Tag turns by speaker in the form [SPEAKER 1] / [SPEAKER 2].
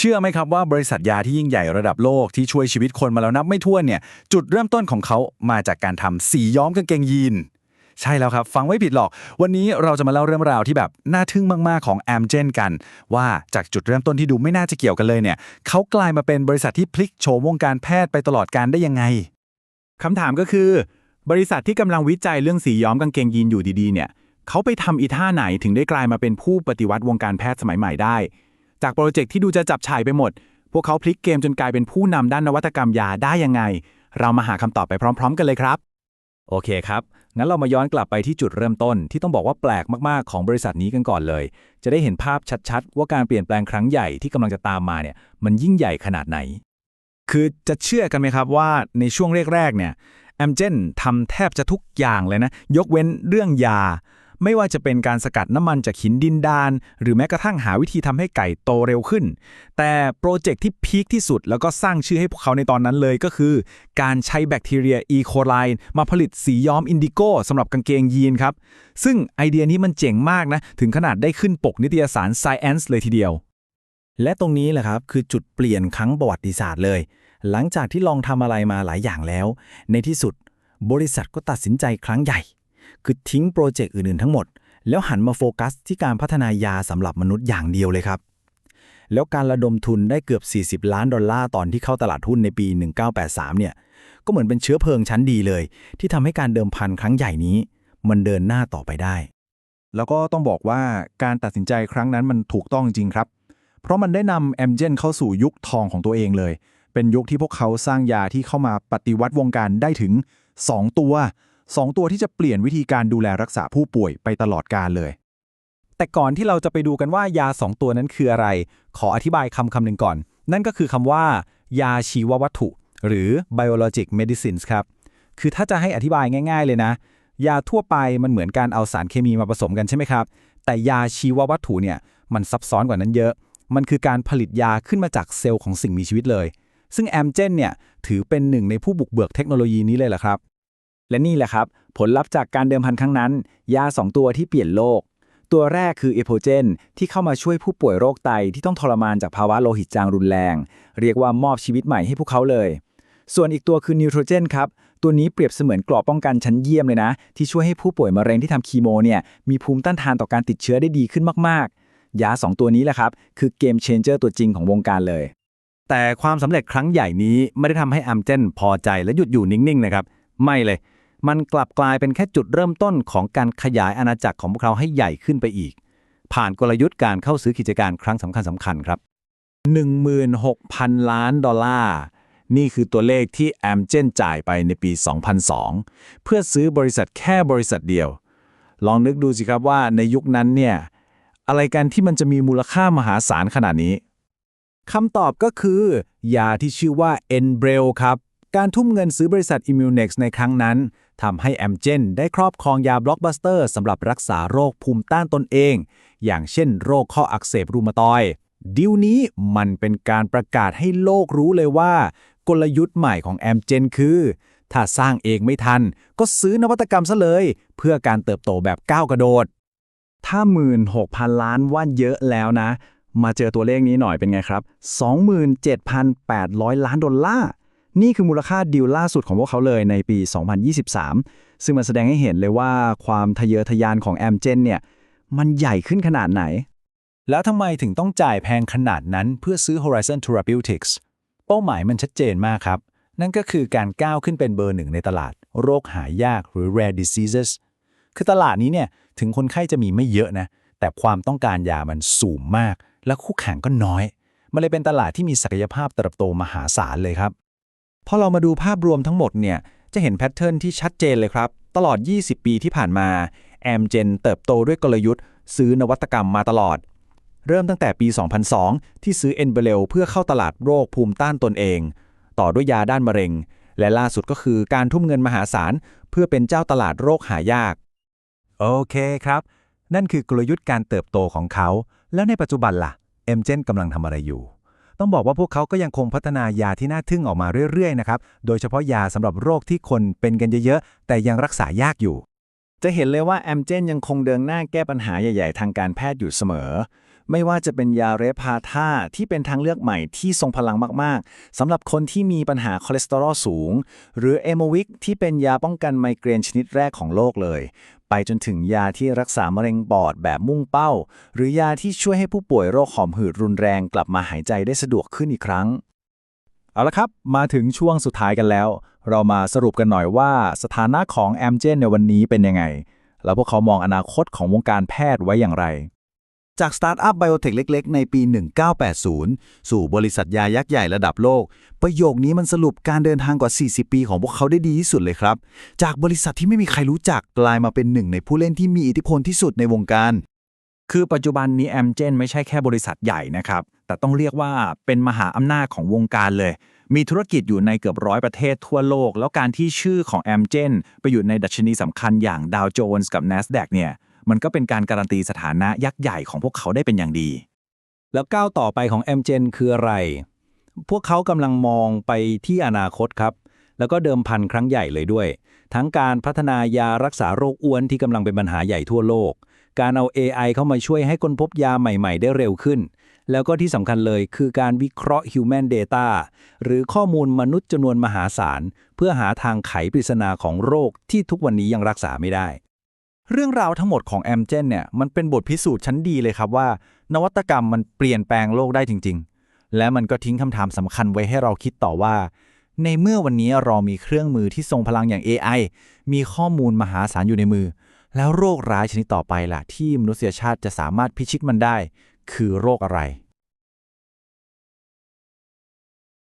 [SPEAKER 1] เชื่อไหมครับว่าบริษัทยาที่ยิ่งใหญ่ระดับโลกที่ช่วยชีวิตคนมาแล้วนับไม่ถ้วนเนี่ยจุดเริ่มต้นของเขามาจากการทำสีย้อมกางเกงยีน ใช่แล้วครับ ฟังไม่ผิดหรอก วันนี้เราจะมาเล่าเรื่องราวที่แบบน่าทึ่งมากๆของ a m g e n กัน ว่าจากจุดเริ่มต้นที่ดูไม่น่าจะเกี่ยวกันเลยเนี่ยเขากลายมาเป็นบริษัทที่พลิกโฉมวงการแพทย์ไปตลอดการได้ยังไง
[SPEAKER 2] คำถามก็คือ บริษัทที่กำลังวิจัยเรื่องสีย้อมกางเกงยีนอยู่ดีๆเนี่ยเขาไปทำอีท่าไหนถึงได้กลายมาเป็นผู้ปฏิวัติวงการแพทย์สมัยใหม่ได้ จากโปรเจกต์ที่ดูจะจับฉ่ายไปหมด พวกเขาพลิกเกมจนกลายเป็นผู้นำด้านนวัตกรรมยาได้ยังไง เรามาหาคำตอบไปพร้อม ๆ กันเลยครับ
[SPEAKER 3] โอเคครับ งั้นเรามาย้อนกลับไปที่จุดเริ่มต้น ที่ต้องบอกว่าแปลกมากๆของบริษัทนี้กันก่อนเลย จะได้เห็นภาพชัดๆ ว่าการเปลี่ยนแปลงครั้งใหญ่ที่กำลังจะตามมาเนี่ย มันยิ่งใหญ่ขนาดไหน
[SPEAKER 2] คือจะเชื่อกันไหมครับว่าในช่วงแรกๆเนี่ยแอมเจนทำแทบจะทุกอย่างเลยนะ ยกเว้นเรื่องยา ไม่ว่าจะเป็นการสกัดน้ำมันจากหินดินดาน หรือแม้กระทั่งหาวิธีทำให้ไก่โตเร็วขึ้น แต่โปรเจกต์ที่พีคที่สุดแล้วก็สร้างชื่อให้พวกเขาในตอนนั้นเลยก็คือ การใช้แบคทีเรียอีโคไลมาผลิตสีย้อมอินดิโกสำหรับกางเกงยีนครับ ซึ่งไอเดียนี้มันเจ๋งมากนะ ถึงขนาดได้ขึ้นปกนิตยสาร Science เลยทีเดียว
[SPEAKER 4] และตรงนี้แหละครับคือจุดเปลี่ยนครั้งประวัติศาสตร์เลย หลังจากที่ลองทำอะไรมาหลายอย่างแล้ว ในที่สุด บริษัทก็ตัดสินใจครั้งใหญ่ คือทิ้งโปรเจกต์อื่นๆทั้งหมด แล้วหันมาโฟกัสที่การพัฒนายาสำหรับมนุษย์อย่างเดียวเลยครับ แล้วการระดมทุนได้เกือบ 40 ล้านดอลลาร์ตอนที่เข้าตลาดหุ้นในปี 1983 เนี่ย ก็เหมือนเป็นเชื้อเพลิงชั้นดีเลย ที่ทำให้การเดิมพันครั้งใหญ่นี้ มันเดินหน้าต่อไปได้
[SPEAKER 2] แล้วก็ต้องบอกว่าการตัดสินใจครั้งนั้นมันถูกต้องจริงครับ เพราะมันได้นำแอมเจนเข้าสู่ยุคทองของตัวเองเลย เป็นยุคที่พวกเขาสร้างยาที่เข้ามาปฏิวัติวงการได้ถึง 2 ตัว 2 ตัวที่จะเปลี่ยนวิธีการดูแลรักษาผู้ป่วยไปตลอดกาลเลย
[SPEAKER 3] แต่ก่อนที่เราจะไปดูกันว่ายา 2 ตัวนั้นคืออะไร ขออธิบายคำคำหนึ่งก่อน นั่นก็คือคำว่า ยาชีววัตถุ หรือ biologic medicines ครับ คือถ้าจะให้อธิบายง่าย ๆ เลยนะ ยาทั่วไปมันเหมือนการเอาสารเคมีมาผสมกันใช่ไหมครับ แต่ยาชีววัตถุเนี่ยมันซับซ้อนกว่านั้นเยอะ มันคือการผลิตยาขึ้นมาจากเซลล์ของสิ่งมีชีวิตเลย ซึ่งแอมเจนเนี่ยถือเป็นหนึ่งในผู้บุกเบิกเทคโนโลยีนี้เลยแหละครับ และนี่แหละครับ ผลลัพธ์จากการเดิมพันครั้งนั้น ยา 2 ตัวที่เปลี่ยนโลก ตัวแรกคือเอโพเจน ที่เข้ามาช่วยผู้ป่วยโรคไตที่ต้องทรมานจากภาวะโลหิตจางรุนแรง เรียกว่ามอบชีวิตใหม่ให้พวกเขาเลย ส่วนอีกตัวคือนิวโทรเจนครับ ตัวนี้เปรียบเสมือนกรอบป้องกันชั้นเยี่ยมเลยนะ ที่ช่วยให้ผู้ป่วยมะเร็งที่ทำคีโมเนี่ยมีภูมิต้านทานต่อการติดเชื้อได้ดีขึ้นมากๆ ยา 2 ตัวนี้แหละครับคือเกมเชนเจอร์ตัวจริงของวงการเลย
[SPEAKER 2] แต่ความสำเร็จครั้งใหญ่นี้ไม่ได้ทำให้แอมเจนพอใจและหยุดอยู่นิ่งๆนะครับไม่เลย มันกลับกลายเป็นแค่จุดเริ่มต้นของการขยายอาณาจักรของพวกเขาให้ใหญ่ขึ้นไปอีก ผ่านกลยุทธ์การเข้าซื้อกิจการครั้งสำคัญสำคัญครับ 16,000 ล้านดอลลาร์ นี่คือตัวเลขที่แอมเจนจ่ายไปในปี 2002 เพื่อซื้อบริษัทแค่บริษัทเดียว ลองนึกดูสิครับว่าในยุคนั้นเนี่ยอะไรกันที่มันจะมีมูลค่ามหาศาลขนาดนี้คำตอบก็คือ ยาที่ชื่อว่า e n b r e l ครับ การทุ่มเงินซื้อบริษัท Immunex ในครั้งนั้น ทำให้ Amgen ได้ครอบครองยาบล็อกบัสเตอร์สำหรับรักษาโรคภูมิต้านตนเอง อย่างเช่นโรคข้ออักเสบรูมาตอยดิวนี้มันเป็นการประกาศให้โลกรู้เลยว่า กลยุทธ์ใหม่ของ Amgen คือ ถ้าสร้างเองไม่ทัน ก็ซื้อนวัตกรรมซะเลย เพื่อการเติบโตแบบก้าวกระโดด ถ้า 16,000 ล้านว่าเยอะแล้วนะ มาเจอตัวเลขนี้หน่อยเป็นไงครับ 27,800 ล้านดอลลาร์ นี่คือมูลค่าดีลล่าสุดของพวกเขาเลยในปี 2023 ซึ่งมันแสดงให้เห็นเลยว่าความทะเยอทะยานของแอมเจนเนี่ยมันใหญ่ขึ้นขนาดไหน
[SPEAKER 3] แล้วทำไมถึงต้องจ่ายแพงขนาดนั้นเพื่อซื้อ Horizon Therapeutics เป้าหมายมันชัดเจนมากครับ นั่นก็คือการก้าวขึ้นเป็นเบอร์หนึ่งในตลาด โรคหายากหรือ rare diseases คือตลาดนี้เนี่ยถึงคนไข้จะมีไม่เยอะนะ แต่ความต้องการยามันสูงมาก และคู่แข่งก็น้อย มันเลยเป็นตลาดที่มีศักยภาพเติบโตมหาศาลเลยครับ พอเรามาดูภาพรวมทั้งหมดเนี่ยจะเห็นแพทเทิร์นที่ชัดเจนเลยครับ ตลอด 20 ปีที่ผ่านมาแอมเจนเติบโตด้วยกลยุทธ์ ซื้อนวัตกรรมมาตลอด เริ่มตั้งแต่ปี 2002 ที่ซื้อเอนเบเลเพื่อเข้าตลาดโรคภูมิต้านตนเอง ต่อด้วยยาด้านมะเร็ง และล่าสุดก็คือการทุ่มเงินมหาศาล เพื่อเป็นเจ้าตลาดโรคหายาก โอเคครับ นั่นคือกลยุทธ์การเติบโตของเขา แล้วในปัจจุบันล่ะเอ็มเจนกำลังทำอะไรอยู่ ต้องบอกว่าพวกเขาก็ยังคงพัฒนายาที่น่าทึ่งออกมาเรื่อยๆนะครับโดยเฉพาะยาสำหรับโรคที่คนเป็นกันเยอะๆแต่ยังรักษายากอยู่
[SPEAKER 2] จะเห็นเลยว่าแอมเจนยังคงเดินหน้าแก้ปัญหาใหญ่ ๆ ทางการแพทย์อยู่เสมอ ไม่ว่าจะเป็นยาเรพาธาที่เป็นทางเลือกใหม่ที่ทรงพลังมากๆสำหรับคนที่มีปัญหาคอเลสเตอรอลสูง หรือเอโมวิกที่เป็นยาป้องกันไมเกรนชนิดแรกของโลกเลย ไปจนถึงยาที่รักษามะเร็งปอดแบบมุ่งเป้า หรือยาที่ช่วยให้ผู้ป่วยโรคหอบหืดรุนแรงกลับมาหายใจได้สะดวกขึ้นอีกครั้ง
[SPEAKER 3] เอาละครับ มาถึงช่วงสุดท้ายกันแล้ว เรามาสรุปกันหน่อยว่าสถานะของแอมเจนในวันนี้เป็นยังไง แล้วพวกเขามองอนาคตของวงการแพทย์ไว้อย่างไร
[SPEAKER 2] จากสตาร์ทอัพไบโอเทคเล็ก ๆ ในปี 1980 สู่บริษัทยายักษ์ใหญ่ระดับโลก ประโยคนี้มันสรุปการเดินทางกว่า 40 ปีของพวกเขาได้ดีที่สุดเลยครับ จากบริษัทที่ไม่มีใครรู้จักกลายมาเป็นหนึ่งในผู้เล่นที่มีอิทธิพลที่สุดในวงการ
[SPEAKER 1] คือปัจจุบันนี้แอมเจนไม่ใช่แค่บริษัทใหญ่นะครับ แต่ต้องเรียกว่าเป็นมหาอำนาจของวงการเลย มีธุรกิจอยู่ในเกือบร้อยประเทศทั่วโลก แล้วการที่ชื่อของแอมเจนไปอยู่ในดัชนีสำคัญอย่างดาวโจนส์กับ NASDAQ เนี่ย มันก็เป็นการการันตีสถานะยักษ์ใหญ่ของพวกเขาได้เป็นอย่างดี
[SPEAKER 3] แล้วก้าวต่อไปของ m g e n คืออะไร พวกเขากำลังมองไปที่อนาคตครับ แล้วก็เดิมพันครั้งใหญ่เลยด้วย ทั้งการพัฒนายารักษาโรคอ้วนที่กำลังเป็นปัญหาใหญ่ทั่วโลก การเอา AI เข้ามาช่วยให้ค้นพบยาใหม่ ๆ ได้เร็วขึ้น แล้วก็ที่สำคัญเลยคือการวิเคราะห์ Human Data หรือข้อมูลมนุษย์จำนวนมหาศาล เพื่อหาทางไขปริศนาของโรคที่ทุกวันนี้ยังรักษาไม่ได้ เรื่องราวทั้งหมดของแอมเจนเนี่ยมันเป็นบทพิสูจน์ชั้นดีเลยครับว่า นวัตกรรมมันเปลี่ยนแปลงโลกได้จริง ๆ และมันก็ทิ้งคำถามสำคัญไว้ให้เราคิดต่อว่า ในเมื่อวันนี้เรามีเครื่องมือที่ทรงพลังอย่าง AI มีข้อมูลมหาศาลอยู่ในมือ แล้วโรคร้ายชนิดต่อไปล่ะ ที่มนุษยชาติจะสามารถพิชิตมันได้ คือโรคอะไร